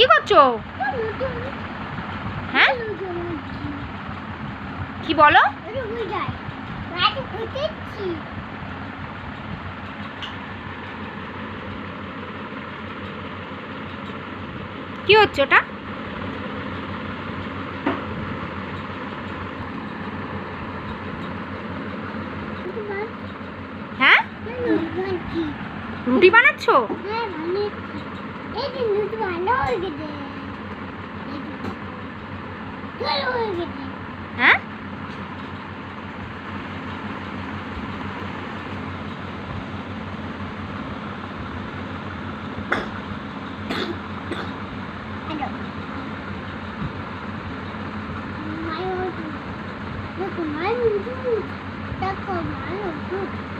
কি করছ? হ্যাঁ? কি বলো? কি হচ্ছে ওটা? হ্যাঁ? রুটি বানাচ্ছো? হ্যাঁ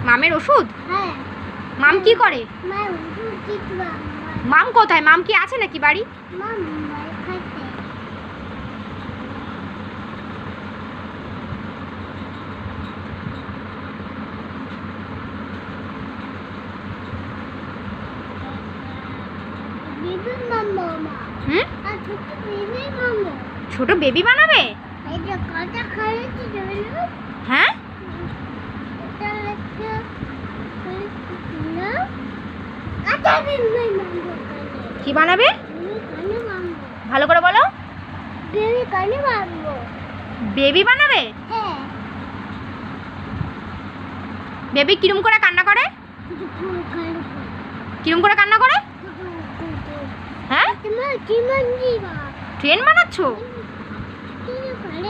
মামের ওষুধ? হ্যাঁ মাম কি করে? মা ওষুধ দিতে মাম কোথায়? মাম কি আছে নাকি বাড়ি? ছোট বেবি বানাবে? হ্যাঁ? এটা কি বানাবে? ভালো করে বলো। বেবি বানাবে? বেবি কিরম করে কান্না করে? কিরম করে কান্না করে? হ্যাঁ? ট্রেন বানাচ্ছো?